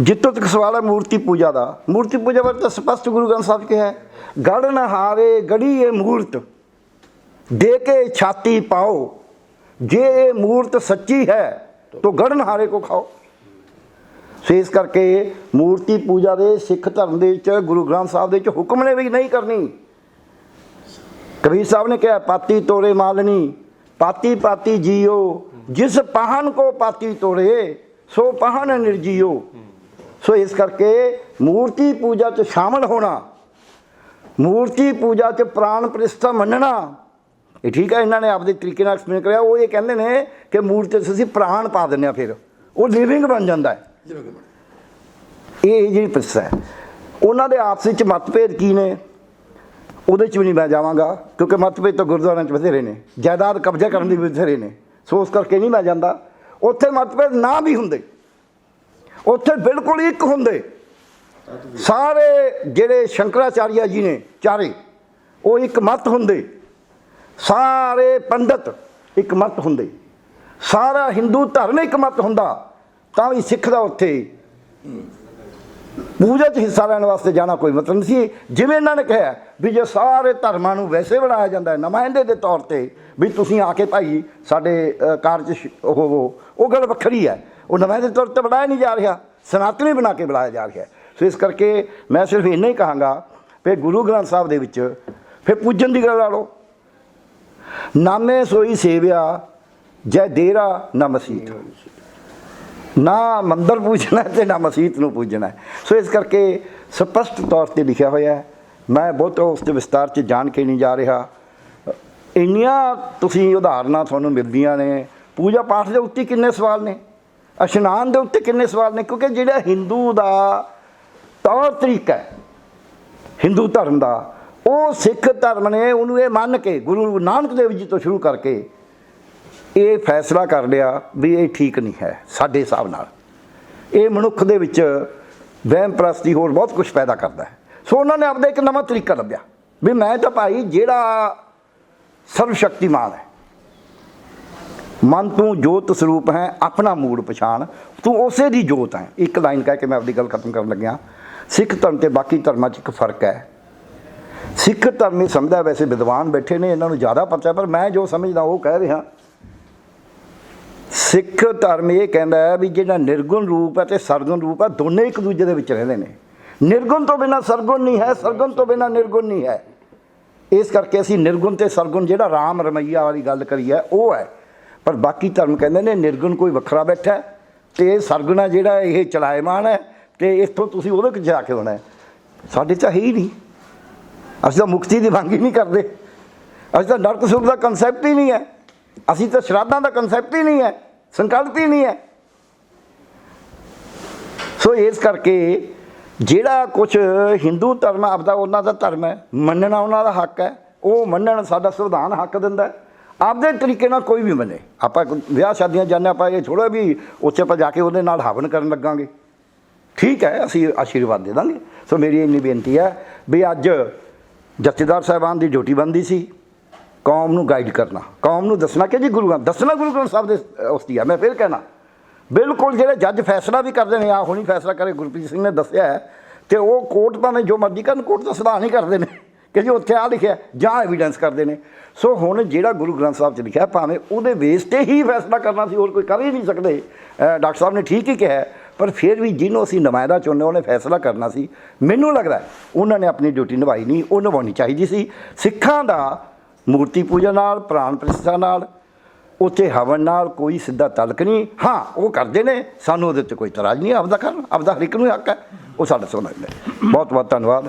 ਜਿੱਤੋਂ ਤੱਕ ਸਵਾਲ ਹੈ ਮੂਰਤੀ ਪੂਜਾ ਦਾ। ਮੂਰਤੀ ਪੂਜਾ ਬਾਰੇ ਤਾਂ ਸਪਸ਼ਟ ਗੁਰੂ ਗ੍ਰੰਥ ਸਾਹਿਬ ਕਿਹਾ ਹੈ ਗੜ ਹਾਰੇ, ਗੜੀ ਇਹ ਮੂਰਤ, ਦੇ ਕੇ ਛਾਤੀ ਪਾਓ। ਜੇ ਇਹ ਮੂਰਤ ਸੱਚੀ ਹੈ, ਤਾਂ ਗੜ ਹਾਰੇ ਕੋ ਖਾਓ। ਸੋ ਇਸ ਕਰਕੇ ਮੂਰਤੀ ਪੂਜਾ ਦੇ ਸਿੱਖ ਧਰਮ ਦੇ ਵਿੱਚ, ਗੁਰੂ ਗ੍ਰੰਥ ਸਾਹਿਬ ਦੇ ਵਿੱਚ ਹੁਕਮ ਨੇ ਵੀ ਨਹੀਂ ਕਰਨੀ। ਕਬੀਰ ਸਾਹਿਬ ਨੇ ਕਿਹਾ, ਪਾਤੀ ਤੋੜੇ ਮਾਲਣੀ ਪਾਤੀ ਪਾਤੀ ਜੀਓ, ਜਿਸ ਪਹਨ ਕੋ ਪਾਤੀ ਤੋੜੇ ਸੋ ਪਾਹਨ ਨਿਰਜੀਓ। ਸੋ ਇਸ ਕਰਕੇ ਮੂਰਤੀ ਪੂਜਾ 'ਚ ਸ਼ਾਮਲ ਹੋਣਾ ਮੂਰਤੀ ਪੂਜਾ 'ਚ ਪ੍ਰਾਣ ਪ੍ਰਤਿਸ਼ਠਾ ਮੰਨਣਾ ਇਹ ਠੀਕ ਹੈ ਇਹਨਾਂ ਨੇ ਆਪਦੇ ਤਰੀਕੇ ਨਾਲ ਐਕਸਪਲੇਨ ਕਰਿਆ ਉਹ ਇਹ ਕਹਿੰਦੇ ਨੇ ਕਿ ਮੂਰਤੀ 'ਚ ਅਸੀਂ ਪ੍ਰਾਣ ਪਾ ਦਿੰਦੇ ਆ ਫਿਰ ਉਹ ਲਿਵਿੰਗ ਬਣ ਜਾਂਦਾ ਹੈ। ਇਹ ਜਿਹੜੀ ਪ੍ਰਸਾ ਹੈ। ਉਹਨਾਂ ਦੇ ਆਪਸ ਵਿੱਚ ਮਤਭੇਦ ਕੀ ਨੇ? ਉਹਦੇ ਚ ਵੀ ਨਹੀਂ ਮੈਂ ਜਾਵਾਂਗਾ ਕਿਉਂਕਿ ਮਤਭੇਦ ਤਾਂ ਗੁਰਦੁਆਰਿਆਂ ਚ ਬਥੇਰੇ ਨੇ ਜਾਇਦਾਦ ਕਬਜ਼ਾ ਕਰਨ ਦੀ ਬਥੇਰੇ ਨੇ ਸੋ ਉਸ ਕਰਕੇ ਨਹੀਂ ਮੈਂ ਜਾਂਦਾ। ਉੱਥੇ ਮਤਭੇਦ ਨਾ ਵੀ ਹੁੰਦੇ। ਉੱਥੇ ਬਿਲਕੁਲ ਇੱਕ ਹੁੰਦੇ। ਸਾਰੇ ਜਿਹੜੇ ਸ਼ੰਕਰਾਚਾਰੀਆ ਜੀ ਨੇ ਚਾਰੇ, ਉਹ ਇੱਕ ਮਤ ਹੁੰਦੇ। ਸਾਰੇ ਪੰਡਤ ਇੱਕ ਮਤ ਹੁੰਦੇ। ਸਾਰਾ ਹਿੰਦੂ ਧਰਮ ਇੱਕ ਮਤ ਹੁੰਦਾ, ਤਾਂ ਵੀ ਸਿੱਖ ਦਾ ਉੱਥੇ ਪੂਜਾ 'ਚ ਹਿੱਸਾ ਲੈਣ ਵਾਸਤੇ ਜਾਣਾ ਕੋਈ ਮਤਲਬ ਨਹੀਂ ਸੀ। ਜਿਵੇਂ ਇਹਨਾਂ ਨੇ ਕਿਹਾ ਵੀ ਜੇ ਸਾਰੇ ਧਰਮਾਂ ਨੂੰ ਵੈਸੇ ਬਣਾਇਆ ਜਾਂਦਾ ਹੈ, ਨੁਮਾਇੰਦੇ ਦੇ ਤੌਰ ਤੇ ਵੀ ਤੁਸੀਂ ਆ ਕੇ ਭਾਈ ਸਾਡੇ ਕਾਰਜ ਸ਼- ਉਹ, ਉਹ- ਉਹ ਗੱਲ ਵੱਖਰੀ ਹੈ। ਉਹ ਨੁਮਾਇੰਦੇ ਦੇ ਤੌਰ ਤੇ ਬਣਾਇਆ ਨਹੀਂ ਜਾ ਰਿਹਾ, ਸਨਾਤਨੀ ਬਣਾ ਕੇ ਬਣਾਇਆ ਜਾ ਰਿਹਾ। ਸੋ ਇਸ ਕਰਕੇ ਮੈਂ ਸਿਰਫ ਇੰਨਾ ਹੀ ਕਹਾਂਗਾ ਵੀ ਗੁਰੂ ਗ੍ਰੰਥ ਸਾਹਿਬ ਦੇ ਵਿੱਚ ਫਿਰ ਪੂਜਣ ਦੀ ਗੱਲ ਲਾ ਲਓ। ਨਾਮੇ ਸੋਈ ਸੇਵਿਆ, ਜੈ ਦੇਰਾ ਨਾ ਮਸੀਤ। ਨਾ ਮੰਦਰ ਪੂਜਣਾ ਹੈ ਤੇ ਨਾ ਮਸੀਤ ਨੂੰ ਪੂਜਣਾ। ਸੋ ਇਸ ਕਰਕੇ ਸਪਸ਼ਟ ਤੌਰ ਤੇ ਲਿਖਿਆ ਹੋਇਆ ਹੈ। ਮੈਂ ਬਹੁਤ ਉਸ ਦੇ ਵਿਸਤਾਰ ਚ ਜਾਣ ਕੇ ਨਹੀਂ ਜਾ ਰਿਹਾ। ਇੰਨੀਆਂ ਤੁਸੀਂ ਉਦਾਹਰਨਾਂ ਤੁਹਾਨੂੰ ਮਿਲਦੀਆਂ ਨੇ। ਪੂਜਾ ਪਾਠ ਦੇ ਉੱਤੇ ਕਿੰਨੇ ਸਵਾਲ ਨੇ? ਇਸ਼ਨਾਨ ਦੇ ਉੱਤੇ ਕਿੰਨੇ ਸਵਾਲ ਨੇ? ਕਿਉਂਕਿ ਜਿਹੜਾ ਹਿੰਦੂ ਦਾ ਤੌਰ ਤਰੀਕਾ ਹੈ ਹਿੰਦੂ ਧਰਮ ਦਾ, ਉਹ ਸਿੱਖ ਧਰਮ ਨੇ ਉਹਨੂੰ ਇਹ ਮੰਨ ਕੇ ਗੁਰੂ ਨਾਨਕ ਦੇਵ ਜੀ ਤੋਂ ਸ਼ੁਰੂ ਕਰਕੇ ਇਹ ਫੈਸਲਾ ਕਰ ਲਿਆ ਵੀ ਇਹ ਠੀਕ ਨਹੀਂ ਹੈ, ਸਾਡੇ ਹਿਸਾਬ ਨਾਲ। ਇਹ ਮਨੁੱਖ ਦੇ ਵਿੱਚ ਵਹਿਮ ਪ੍ਰਸਤੀ ਹੋਰ ਬਹੁਤ ਕੁਝ ਪੈਦਾ ਕਰਦਾ ਹੈ। ਸੋ ਉਹਨਾਂ ਨੇ ਆਪਦਾ ਇੱਕ ਨਵਾਂ ਤਰੀਕਾ ਲੱਭਿਆ ਵੀ ਮੈਂ ਤਾਂ ਭਾਈ ਜਿਹੜਾ ਸਰਵ ਸ਼ਕਤੀਮਾਨ ਹੈ ਮਨ ਤੂੰ ਜੋਤ ਸਰੂਪ ਹੈ, ਆਪਣਾ ਮੂੜ ਪਛਾਣ। ਤੂੰ ਉਸੇ ਦੀ ਜੋਤ ਹੈ। ਇੱਕ ਲਾਈਨ ਕਹਿ ਕੇ ਮੈਂ ਆਪਦੀ ਗੱਲ ਖਤਮ ਕਰਨ ਲੱਗਿਆ। ਸਿੱਖ ਧਰਮ ਤੇ ਬਾਕੀ ਧਰਮਾਂ 'ਚ ਇੱਕ ਫ਼ਰਕ ਹੈ। ਸਿੱਖ ਧਰਮ ਇਹ ਸਮਝਦਾ ਵੈਸੇ ਵਿਦਵਾਨ ਬੈਠੇ ਨੇ, ਇਹਨਾਂ ਨੂੰ ਜ਼ਿਆਦਾ ਪਤਾ ਹੈ ਪਰ ਮੈਂ ਜੋ ਸਮਝਦਾ ਉਹ ਕਹਿ ਰਿਹਾ। ਸਿੱਖ ਧਰਮ ਇਹ ਕਹਿੰਦਾ ਹੈ ਵੀ ਜਿਹੜਾ ਨਿਰਗੁਣ ਰੂਪ ਹੈ ਤੇ ਸਰਗੁਣ ਰੂਪ ਹੈ, ਦੋਨੇ ਇੱਕ ਦੂਜੇ ਦੇ ਵਿੱਚ ਰਹਿੰਦੇ ਨੇ। ਨਿਰਗੁਣ ਤੋਂ ਬਿਨਾ ਸਰਗੁਣ ਨਹੀਂ ਹੈ, ਸਰਗੁਣ ਤੋਂ ਬਿਨਾ ਨਿਰਗੁਣ ਨਹੀਂ ਹੈ। ਇਸ ਕਰਕੇ ਅਸੀਂ ਨਿਰਗੁਣ ਤੇ ਸਰਗੁਣ, ਜਿਹੜਾ ਰਾਮ ਰਮਈਆ ਵਾਲੀ ਗੱਲ ਕਰੀ ਹੈ, ਉਹ ਹੈ। ਪਰ ਬਾਕੀ ਧਰਮ ਕਹਿੰਦੇ ਨੇ ਨਿਰਗੁਣ ਕੋਈ ਵੱਖਰਾ ਬੈਠਾ ਹੈ ਤੇ ਇਹ ਜਿਹੜਾ ਇਹ ਚਲਾਇਮਾਨ ਹੈ ਤੇ ਇੱਥੋਂ ਤੁਸੀਂ ਉਹਦੇ ਵਿੱਚ ਜਾ ਕੇ ਹੋਣਾ ਸਾਡੇ 'ਚ ਹੈ ਹੀ ਨਹੀਂ। ਅਸੀਂ ਤਾਂ ਮੁਕਤੀ ਦੀ ਮੰਗ ਹੀ ਨਹੀਂ ਕਰਦੇ। ਅਸੀਂ ਤਾਂ ਨਰਕ ਸੁਖ ਦਾ ਕਨਸੈਪਟ ਹੀ ਨਹੀਂ ਹੈ। ਅਸੀਂ ਤਾਂ ਸ਼ਰਾਧਾਂ ਦਾ ਕਨਸੈਪਟ ਹੀ ਨਹੀਂ ਹੈ। ਸੰਕਲਪ ਹੀ ਨਹੀਂ ਹੈ। ਸੋ ਇਸ ਕਰਕੇ ਜਿਹੜਾ ਕੁਝ ਹਿੰਦੂ ਧਰਮ ਆਪਦਾ ਉਹਨਾਂ ਦਾ ਧਰਮ ਹੈ, ਮੰਨਣਾ ਉਹਨਾਂ ਦਾ ਹੱਕ ਹੈ, ਉਹ ਮੰਨਣ ਸਾਡਾ ਸੰਵਿਧਾਨ ਹੱਕ ਦਿੰਦਾ ਹੈ। ਆਪਦੇ ਤਰੀਕੇ ਨਾਲ ਕੋਈ ਵੀ ਮੰਨੇ ਆਪਾਂ ਵਿਆਹ ਸ਼ਾਦੀਆਂ ਜਾਂਦੇ ਆਪਾਂ ਇਹ ਥੋੜਾ ਵੀ ਉੱਥੇ ਆਪਾਂ ਜਾ ਕੇ ਉਹਦੇ ਨਾਲ ਹਵਨ ਕਰਨ ਲੱਗਾਂਗੇ। ਠੀਕ ਹੈ ਅਸੀਂ ਆਸ਼ੀਰਵਾਦ ਦੇ ਦਾਂਗੇ। ਸੋ ਮੇਰੀ ਇੰਨੀ ਬੇਨਤੀ ਹੈ ਵੀ ਅੱਜ ਜਥੇਦਾਰ ਸਾਹਿਬਾਨ ਦੀ ਡਿਊਟੀ ਬੰਦੀ ਸੀ ਕੌਮ ਨੂੰ ਗਾਈਡ ਕਰਨਾ। ਕੌਮ ਨੂੰ ਦੱਸਣਾ ਕਿ ਜੀ ਗੁਰੂ ਗ੍ਰੰਥ ਦੱਸਣਾ ਗੁਰੂ ਗ੍ਰੰਥ ਸਾਹਿਬ ਦੇ ਅ, ਉਸ ਦੀ ਆ ਮੈਂ ਫਿਰ ਕਹਿਣਾ। ਬਿਲਕੁਲ ਜਿਹੜੇ ਜੱਜ ਫੈਸਲਾ ਵੀ ਕਰਦੇ ਨੇ ਆ ਹੁਣੀ ਫੈਸਲਾ ਕਰੇ ਗੁਰਪ੍ਰੀਤ ਸਿੰਘ ਨੇ ਦੱਸਿਆ ਹੈ ਤੇ ਉਹ ਕੋਰਟ ਭਾਵੇਂ ਜੋ ਮਰਜ਼ੀ ਕਰਨ ਕੋਰਟ ਦਾ ਸਿਧਾਨ ਨਹੀਂ ਕਰਦੇ ਨੇ। ਕਿ ਜੀ ਉੱਥੇ ਆ ਲਿਖਿਆ, ਜਾਂ ਐਵੀਡੈਂਸ ਕਰਦੇ ਨੇ। ਸੋ ਹੁਣ ਜਿਹੜਾ ਗੁਰੂ ਗ੍ਰੰਥ ਸਾਹਿਬ 'ਚ ਲਿਖਿਆ, ਭਾਵੇਂ ਉਹਦੇ ਬੇਸ ਤੇ ਹੀ ਫੈਸਲਾ ਕਰਨਾ ਸੀ, ਹੋਰ ਕੋਈ ਕਰ ਹੀ ਨਹੀਂ ਸਕਦੇ। ਡਾਕਟਰ ਸਾਹਿਬ ਨੇ ਠੀਕ ਹੀ ਕਿਹਾ ਪਰ ਫਿਰ ਵੀ ਜਿਹਨੂੰ ਅਸੀਂ ਨੁਮਾਇੰਦਾ ਚੁਣਨੇ ਉਹਨੇ ਫੈਸਲਾ ਕਰਨਾ ਸੀ। ਮੈਨੂੰ ਲੱਗਦਾ ਉਹਨਾਂ ਨੇ ਆਪਣੀ ਡਿਊਟੀ ਨਿਭਾਈ ਨਹੀਂ, ਉਹ ਨਿਭਾਉਣੀ ਚਾਹੀਦੀ ਸੀ। ਸਿੱਖਾਂ ਦਾ ਮੂਰਤੀ ਪੂਜਾ ਨਾਲ, ਪ੍ਰਾਣ ਪ੍ਰਤਿਸ਼ਠਾ ਨਾਲ, ਉੱਥੇ ਹਵਨ ਨਾਲ ਕੋਈ ਸਿੱਧਾ ਤਲਕ ਨਹੀਂ। ਹਾਂ, ਉਹ ਕਰਦੇ ਨੇ, ਸਾਨੂੰ ਉਹਦੇ 'ਤੇ ਕੋਈ ਤਰਾਜ ਨਹੀਂ, ਆਪਦਾ ਕਰਨ, ਆਪਦਾ ਹਰ ਇੱਕ ਨੂੰ ਹੱਕ ਹੈ, ਉਹ ਸਾਡਾ ਸੋਨਾ ਬਹੁਤ ਬਹੁਤ ਧੰਨਵਾਦ।